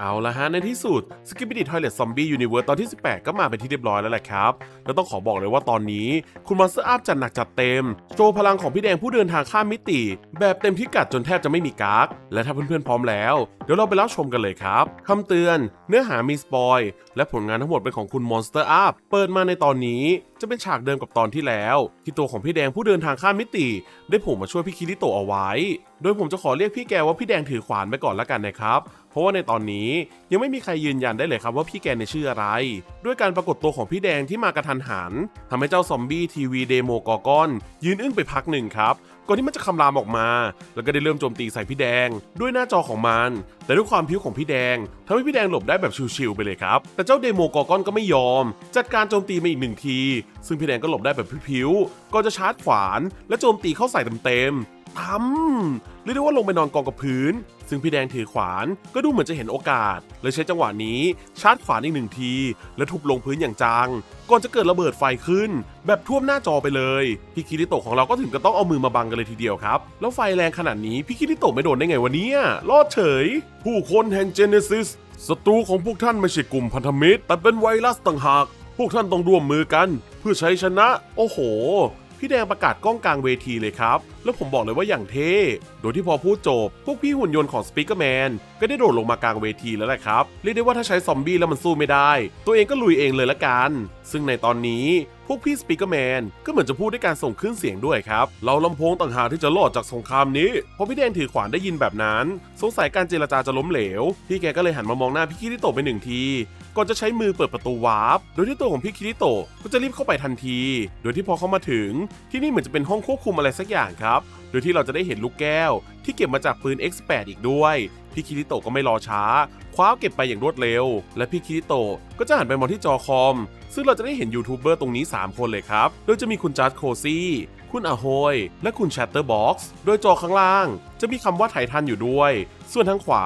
เอาละฮะ ในที่สุด s k i p p y d Toilet Zombie Universe ตอนที่ 18 ก็มาเป็นที่เรียบร้อยแล้วแหละครับ แล้วต้องขอบอกเลยว่าตอนนี้ คุณมาสเตอร์อัพจัดหนักจัดเต็ม โชว์พลังของพี่แดงผู้เดินทางข้ามมิติ แบบเต็มพิกัดจนแทบจะไม่มีกากและถ้าเพื่อนๆพร้อมแล้ว เดี๋ยวเราไปรับชมกันเลยครับคำเตือน เนื้อหามีสปอยและผลงานทั้งหมดเป็นของคุณ Monster Up เปิดมาในตอนนี้จะเป็นฉากเดิมกับตอนที่แล้ว ที่ตัวของพี่แดงผู้เดินทางข้ามมิติ ได้ผล่มาช่วยพี่คิริโตะเอาไว้ โดยผมจะขอเรียกพี่แกว่าพี่แดงถือขวานไปก่อนละกันนะครับเพ ราะว่าในตอนนี้ยังไม่มีใครยืนยันได้เลยครับว่าพี่แกในชื่ออะไร ด้วยการปรากฏตัวของพี่แดงที่มากระทันหันทำให้เจ้าซอมบี้ทีวีเดโมกอกอนยืนอึ้งไปพักหนึ่งครับก่อนที่มันจะคำรามออกมา แล้วก็ได้เริ่มโจมตีใส่พี่แดง ด้วยหน้าจอของมัน แต่ด้วยความพิ้วของพี่แดงทำให้พี่แดงหลบได้แบบชิวๆไปเลยครับ แต่เจ้าเดโมกอกอนก็ไม่ยอม จัดการโจมตีมาอีกหนึ่งที ซึ่งพี่แดงก็หลบได้แบบพิ้วๆก็จะชาร์จขวาน และโจมตีเข้าใส่เต็มๆ ทำเรียกได้ว่าลงไปนอนกองกับพื้น ซึ่งพี่แดงถือขวานก็ดูเหมือนจะเห็นโอกาสเลยใช้จังหวะนี้ชาร์จขวานอีกหนึ่งที และทุบลงพื้นอย่างจัง ก่อนจะเกิดระเบิดไฟขึ้น แบบท่วมหน้าจอไปเลยพี่คิริโตะของเราก็ถึงกับต้องเอามือมาบังกันเลยทีเดียวครับ แล้วไฟแรงขนาดนี้พี่คิริโตะไม่โดนได้ไงวะเนี่ยรอดเฉย ผู้คนแห่งเจเนซิสศัตรูของพวกท่านไม่ใช่กลุ่มพันธมิตร แต่เป็นไวรัสต่างหาก พวกท่านต้องร่วมมือกัน เพื่อใช้ชนะ โอ้โห พี่แดงประกาศกล้องกลางเวทีเลยครับ แล้วผมบอกเลยว่าอย่างเท่ โดยที่พอพูดจบ พวกพี่หุ่นยนต์ของสปิกเกอร์แมนก็ได้โดดลงมากลางเวทีแล้วแหละครับ เรียกได้ว่าถ้าใช้ซอมบี้แล้วมันสู้ไม่ได้ ตัวเองก็ลุยเองเลยละกัน ซึ่งในตอนนี้ พวกพี่สปีกเกอร์แมนก็เหมือนจะพูดด้วยการส่งขึ้นเสียงด้วยครับ เราลำโพงต่างหากที่จะรอดจากสงครามนี้ พอพี่แดงถือขวานได้ยินแบบนั้น สงสัยการเจรจาจะล้มเหลว พี่แกก็เลยหันมามองหน้าพี่คิริโตะไปหนึ่งที ก่อนจะใช้มือเปิดประตูวาร์ป โดยที่ตัวของพี่คิริโตะก็จะรีบเข้าไปทันที โดยที่พอเขามาถึง ที่นี่เหมือนจะเป็นห้องควบคุมอะไรสักอย่างครับ โดยที่เราจะได้เห็นลูกแก้ว ที่เก็บมาจากปืน X8 อีกด้วย พี่คิริโตะก็ไม่รอช้า คว้าเก็บไปอย่างรวดเร็ว และพี่คิริโตะก็จะหันไปมองที่จอคอม ซึ่งเราจะได้เห็นยูทูบเบอร์ตรงนี้ 3 คนเลยครับ โดยจะมีคุณจัดโคซี่ คุณอาโฮย และคุณแชตเตอร์บ็อกซ์โดยจอข้างล่าง จะมีคำว่าไททันอยู่ด้วย ส่วนทางขวา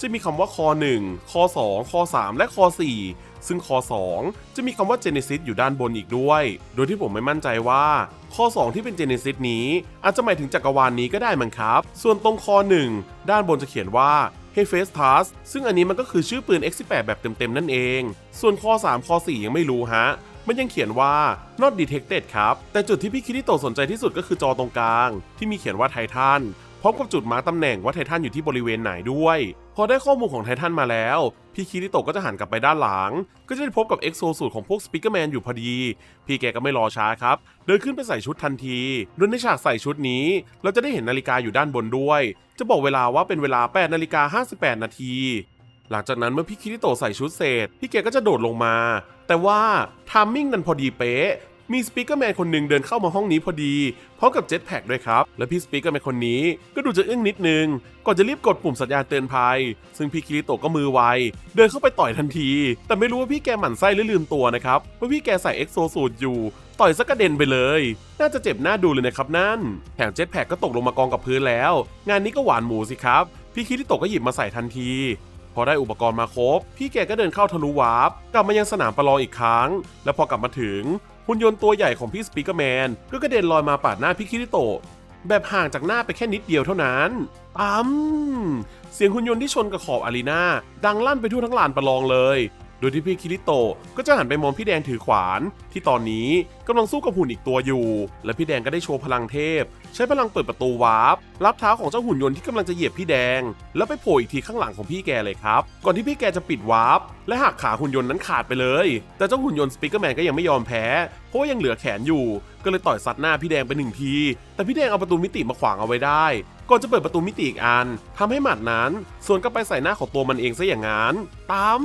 จะมีคำว่าคอ1คอ2คอ3และคอ4 ซึ่งคอ 2 จะมีคำว่า Genesis อยู่ด้านบนอีกด้วย โดยที่ผมไม่มั่นใจว่าคอ 2 ที่เป็น Genesis นี้ อาจจะหมายถึงจักรวาลนี้ก็ได้มั้งครับ ส่วนตรงคอ 1 ด้านบนจะเขียนว่า he Face Task ซึ่งอันนี้มันก็คือชื่อปืน X18 แบบเต็มๆนั่นเอง ส่วนคอ 3 คอ 4 ยังไม่รู้ฮะมันยังเขียนว่า not detected ครับ แต่จุดที่พี่คิริโตสนใจที่สุดก็คือจอตรงกลาง ที่มีเขียนว่าไททัน พร้อมกับจุดมาตำแหน่งว่าไททันอยู่ที่บริเวณไหนด้วย พอได้ข้อมูลของไททันมาแล้ว พี่คิริโตะก็จะหันกลับไปด้านหลัง ก็จะได้พบกับเอ็กโซสูตรของพวกสปิเกอร์แมนอยู่พอดี พี่แกก็ไม่รอช้าครับ เดินขึ้นไปใส่ชุดทันทีโดยในฉากใส่ชุดนี้ เราจะได้เห็นนาฬิกาอยู่ด้านบนด้วย จะบอกเวลาว่าเป็นเวลา8นาฬิกา58 นาทีหลังจากนั้นเมื่อพี่คิริโตใส่ชุดเสร็จพี่แกก็จะโดดลงมา แต่ว่าทามมิ่งนั้นพอดีเป๊ะ มีสปีกเกอร์แมนคนหนึ่งเดินเข้ามาห้องนี้พอดีพร้อมกับเจ็ตแพ็กด้วยครับ และพี่สปีกเกอร์แมนคนนี้ก็ดูจะอึ้งนิดนึง ก่อนจะรีบกดปุ่มสัญญาณเตือนภัย ซึ่งพี่คิริโตะก็มือไว เดินเข้าไปต่อยทันที แต่ไม่รู้ว่าพี่แกหมั่นไส้หรือลืมตัวนะครับว่าพี่แกใส่เอ็กโซสูตรอยู่ ต่อยสักกระเด็นไปเลย น่าจะเจ็บหน้าดูเลยนะครับนั่นแถมเจ็ตแพ็กก็ตกลงมากองกับพื้นแล้ว งานนี้ก็หวานหมูสิครับพี่คิริโตะก็หยิบมาใส่ทันทีพอได้อุปกรณ์มาครบ พี่แกก็เดินเข้าทะลุวาร์ปกลับมายังสนามประลองอีกครั้ง แล้วพอกลับมาถึง หุ่นยนต์ตัวใหญ่ของพี่สปีกเกอร์แมนก็กระเด็นลอยมาปาดหน้าพี่คิริโตะแบบห่างจากหน้าไปแค่นิดเดียวเท่านั้นปั๊มเสียงหุ่นยนต์ที่ชนกับขอบอารีนาดังลั่นไปทั่วทั้งลานประลองเลย โดยที่พี่คิริโตก็จะหันไปมองพี่แดงถือขวาน ที่ตอนนี้กำลังสู้กับหุ่นอีกตัวอยู่ และพี่แดงก็ได้โชว์พลังเทพ ใช้พลังเปิดประตูวาร์ปรับเท้าของเจ้าหุ่นยนต์ที่กำลังจะเหยียบพี่แดง แล้วไปโผล่อีกทีข้างหลังของพี่แกเลยครับ ก่อนที่พี่แกจะปิดวาร์ปและหักขาหุ่นยนต์นั้นขาดไปเลย แต่เจ้าหุ่นยนต์สปีกเกอร์แมนก็ยังไม่ยอมแพ้ เพราะว่ายังเหลือแขนอยู่ ก็เลยต่อยซัดหน้าพี่แดงไปหนึ่งที แต่พี่แดงเอาประตูมิติมาขวางเอาไว้ได้ก่อนจะเปิดประตูมิติอีกอันทำให้หมัดนั้น ส่วนก็ไปใส่หน้าของตัวมันเองซะอย่างนั้นตั้ม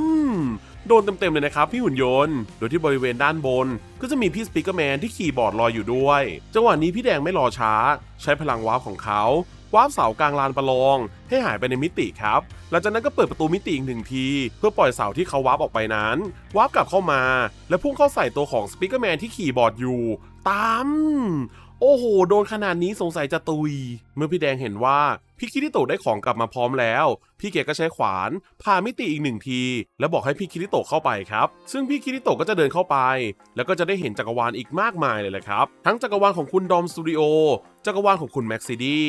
โดนเต็มๆเลยนะครับพี่หุ่นยนต์ โดยที่บริเวณด้านบน ก็จะมีพี่สปีกเกอร์แมนที่ขี่บอร์ดลอยอยู่ด้วย จังหวะนี้พี่แดงไม่รอช้า ใช้พลังวาร์ปของเขาวาร์ปเสากลางลานประลอง ให้หายไปในมิติครับ หลังจากนั้นก็เปิดประตูมิติอีกหนึ่งที เพื่อปล่อยเสาที่เขาวาร์ปออกไปนั้นวาร์ปกลับเข้ามา และพุ่งเข้าใส่ตัวของสปีกเกอร์แมนที่ขี่บอร์ดอยู่ตาม โอ้โห โดนขนาดนี้สงสัยจะตุย เมื่อพี่แดงเห็นว่าพี่คิริโตะได้ของกลับมาพร้อมแล้ว พี่เกก็ใช้ขวานพามิติอีกหนึ่งที แล้วบอกให้พี่คิริโตะเข้าไปครับ ซึ่งพี่คิริโตะก็จะเดินเข้าไป แล้วก็จะได้เห็นจักรวาลอีกมากมายเลยแหละครับ ทั้งจักรวาลของคุณดอมสตูดิโอ จักรวาลของคุณแม็กซิดี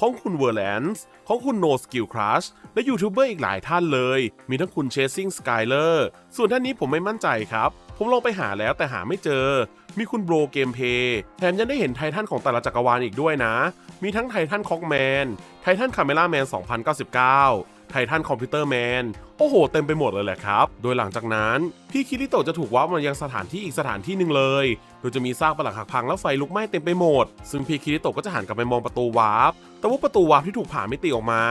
ของคุณเวอร์แลนส์ของคุณโนสกิลครัชและยูทูบเบอร์อีกหลายท่านเลย มีทั้งคุณเชสซิ่งสกายเลอร์ส่วนท่านนี้ผมไม่มั่นใจครับ ผมลองไปหาแล้วแต่หาไม่เจอ มีคุณโบรเกมเพย์แถมยังได้เห็นไททันของแต่ละจักรวาลอีกด้วยนะ มีทั้งไททันคอกแมน ไททันคาเมล่าแมน 2099 ไททันคอมพิวเตอร์แมน โอ้โห เต็มไปหมดเลยแหละครับ โดยหลังจากนั้น พี่คิริโตะจะถูกว้าวมายังสถานที่อีกสถานที่หนึ่งเลย โดยจะมีซากปลักหักพังและไฟลุกไหม้เต็มไปหมด ซึ่งพี่คิริโตะก็จะหันกลับไปมองประตูวาร์ปแต่ว่าประตูวาร์ปที่ถูกผ่ามิติออกมา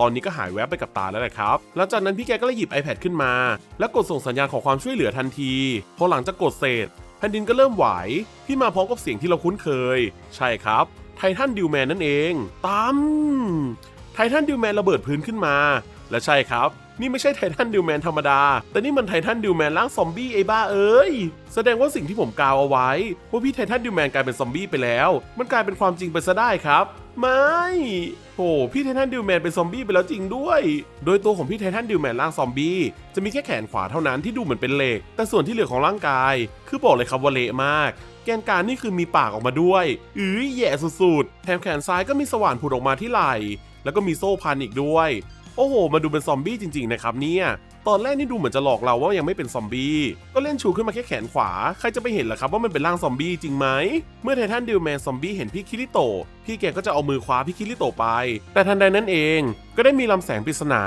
ตอนนี้ก็หายแวบไปกับตาแล้วแหละครับ หลังจากนั้นพี่แกก็เลยหยิบ iPad ขึ้นมา แล้วกดส่งสัญญาณขอความช่วยเหลือทันที พอหลังจากกดเสร็จแผ่นดินก็เริ่มไหวที่มาพร้อมกับเสียงที่เราคุ้นเคย ใช่ครับไททันดิวแมนนั่นเองตาม ไททันดิวแมนระเบิดพื้นขึ้นมา และใช่ครับ นี่ไม่ใช่ไททันดิวแมนธรรมดา แต่นี่มันไททันดิวแมนร่างซอมบี้ไอ้บ้าเอ้ย แสดงว่าสิ่งที่ผมกล่าวเอาไว้ ว่าพี่ไททันดิวแมนกลายเป็นซอมบี้ไปแล้ว มันกลายเป็นความจริงไปซะได้ครับไม่โอ้พี่ไททันดิวแมนเป็นซอมบี้ไปแล้วจริงด้วย โดยตัวของพี่ไททันดิวแมนร่างซอมบี้จะมีแค่แขนขวาเท่านั้นที่ดูเหมือนเป็นเหล็ก แต่ส่วนที่เหลือของร่างกาย คือบอกเลยครับว่าเละมาก แกนกลารนี่คือมีปากออกมาด้วย อื้อแย่สุดๆ แถมแขนซ้ายก็มีสว่านผุดออกมาที่ไหล่ แล้วก็มีโซ่พันอีกด้วย โอ้โห มาดูเป็นซอมบี้จริงๆนะครับเนี่ยตอนแรกนี่ดูเหมือนจะหลอกเราว่ายังไม่เป็นซอมบี้ก็เล่นชูขึ้นมาแค่แขนขวา ใครจะไปเห็นล่ะครับว่ามันเป็นร่างซอมบี้จริงไหม เมื่อไททันดิวแมนซอมบี้เห็นพี่คิริโต พี่แกก็จะเอามือคว้าพี่คิริโตไป แต่ทันใดนั้นเอง ก็ได้มีลำแสงปริศนา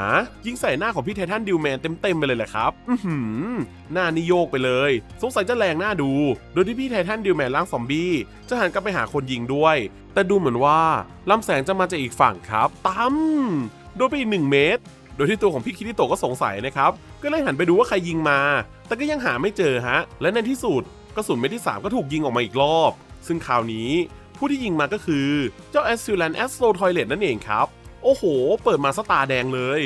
ยิงใส่หน้าของพี่ไททันดิวแมนเต็มๆไปเลยแหละครับ อือหือหน้านี่โยกไปเลย สงสัยจะแรงหน้าดู โดยที่พี่ไททันดิวแมนร่างซอมบี้จะหันกลับไปหาคนยิงด้วย แต่ดูเหมือนว่าลำแสงจะมาจากอีกฝั่งครับตั้ม โดยไปอีกหนึ่งเมตร โดยที่ตัวของพี่คิริโตะก็สงสัยนะครับ ก็เลยหันไปดูว่าใครยิงมา แต่ก็ยังหาไม่เจอฮะ และในที่สุดกระสุนเม็ดที่ 3 ก็ถูกยิงออกมาอีกรอบ ซึ่งคราวนี้ผู้ที่ยิงมาก็คือเจ้าแอสซิลแลนแอสโ o ทอยเลตนั่นเองครับ โอ้โห เปิดมาสตาแดงเลย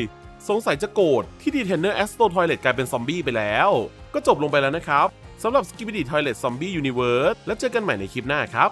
สงสัยจะโกรธที่ดีเทนเนอร์แอสโ o ทอยเลตกลายเป็นซอมบี้ไปแล้ว ก็จบลงไปแล้วนะครับสำหรับ Skibidi Toilet Zombie Universe แล้วเจอกันใหม่ในคลิปหน้าครับ